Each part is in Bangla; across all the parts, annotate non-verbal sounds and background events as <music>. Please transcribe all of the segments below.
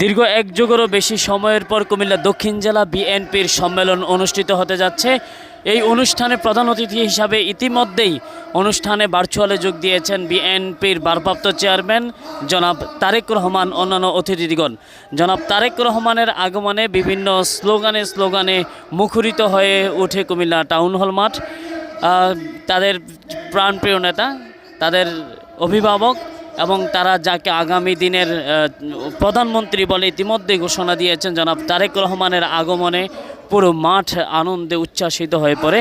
দীর্ঘ এক যুগেরও বেশি সময়ের পর কুমিল্লা দক্ষিণ জেলা বিএনপির সম্মেলন অনুষ্ঠিত হতে যাচ্ছে। এই অনুষ্ঠানে প্রধান অতিথি হিসাবে ইতিমধ্যেই অনুষ্ঠানে ভার্চুয়ালে যোগ দিয়েছেন বিএনপির ভারপ্রাপ্ত চেয়ারম্যান জনাব তারেক রহমান, অন্যান্য অতিথিগণ। জনাব তারেক রহমানের আগমনে বিভিন্ন স্লোগানে স্লোগানে মুখরিত হয়ে ওঠে কুমিল্লা টাউন হল মাঠ। তাদের প্রাণপ্রিয় নেতা, তাদের অভিভাবক এবং তারা যাকে আগামী দিনের প্রধানমন্ত্রী বলে ইতিমধ্যে ঘোষণা দিয়েছেন, জনাব তারেক রহমানের আগমনে পুরো মাঠ আনন্দে উচ্ছ্বাসিত হয়ে পড়ে।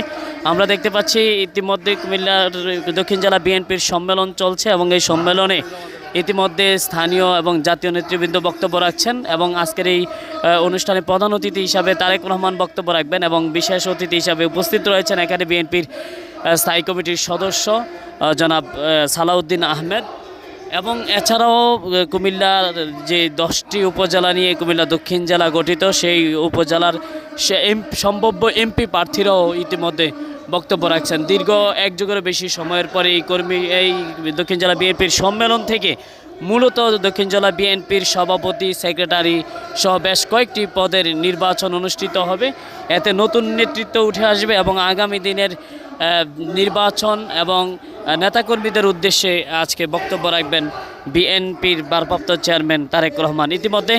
আমরা দেখতে পাচ্ছি ইতিমধ্যে কুমিল্লার দক্ষিণ জেলা বিএনপির সম্মেলন চলছে এবং এই সম্মেলনে ইতিমধ্যে স্থানীয় এবং জাতীয় নেতৃবৃন্দ বক্তব্য রাখছেন এবং আজকের এই অনুষ্ঠানে প্রধান অতিথি হিসাবে তারেক রহমান বক্তব্য রাখবেন এবং বিশেষ অতিথি হিসাবে উপস্থিত রয়েছেন এখানে বিএনপির স্থায়ী কমিটির সদস্য জনাব সালাউদ্দিন আহমেদ। এবং এছাড়াও কুমিল্লার যে দশটি উপজেলা নিয়ে কুমিল্লা দক্ষিণ জেলা গঠিত, সেই উপজেলার সে সম্ভাব্য এমপি প্রার্থীরাও ইতিমধ্যে বক্তব্য রাখছেন। দীর্ঘ এক যুগের বেশি সময়ের পরে এই কর্মী, এই দক্ষিণ জেলা বিএনপির সম্মেলন থেকে মূলত দক্ষিণ জেলা বিএনপির সভাপতি, সেক্রেটারি সহ বেশ কয়েকটি পদের নির্বাচন অনুষ্ঠিত হবে। এতে নতুন নেতৃত্ব উঠে আসবে এবং আগামী দিনের নির্বাচন এবং নেতাকর্মীদের উদ্দেশ্যে আজকে বক্তব্য রাখবেন বিএনপির ভারপ্রাপ্ত চেয়ারম্যান তারেক রহমান। ইতিমধ্যে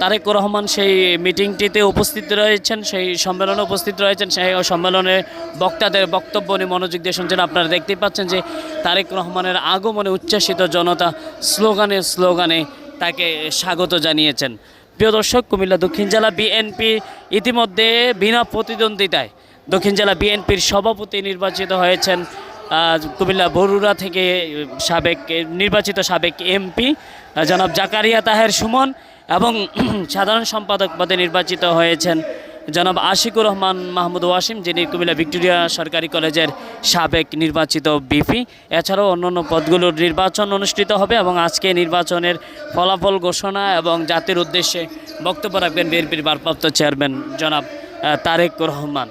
তারেক রহমান সেই মিটিংটিতে উপস্থিত রয়েছেন, সেই সম্মেলনে উপস্থিত রয়েছেন, সেই সম্মেলনে বক্তাদের বক্তব্য নিয়ে মনোযোগ দিয়ে শুনছেন। আপনারা দেখতেই পাচ্ছেন যে তারেক রহমানের আগমনে উচ্ছ্বাসিত জনতা স্লোগানে স্লোগানে তাকে স্বাগত জানিয়েছেন। প্রিয় দর্শক, কুমিল্লা দক্ষিণ জেলা বিএনপি ইতিমধ্যে বিনা প্রতিদ্বন্দ্বিতায় দক্ষিণ জেলা বিএনপির সভাপতি নির্বাচিত হয়েছেন কুমিল্লা বরুড়া থেকে সাবেক নির্বাচিত সাবেক এমপি জনাব জাকারিয়া তাহের সুমন এবং <clears throat> সাধারণ সম্পাদক পদে নির্বাচিত হয়েছেন জনাব আশিকুর রহমান মাহমুদ ওয়াসিম, যিনি কুমিল্লা ভিক্টোরিয়া সরকারি কলেজের সাবেক নির্বাচিত বিপি। এছাড়াও অন্যান্য পদগুলোর নির্বাচন অনুষ্ঠিত হবে এবং আজকে নির্বাচনের ফলাফল ঘোষণা এবং জাতির উদ্দেশ্যে বক্তব্য রাখবেন বিএনপির ভারপ্রাপ্ত চেয়ারম্যান জনাব তারেক রহমান।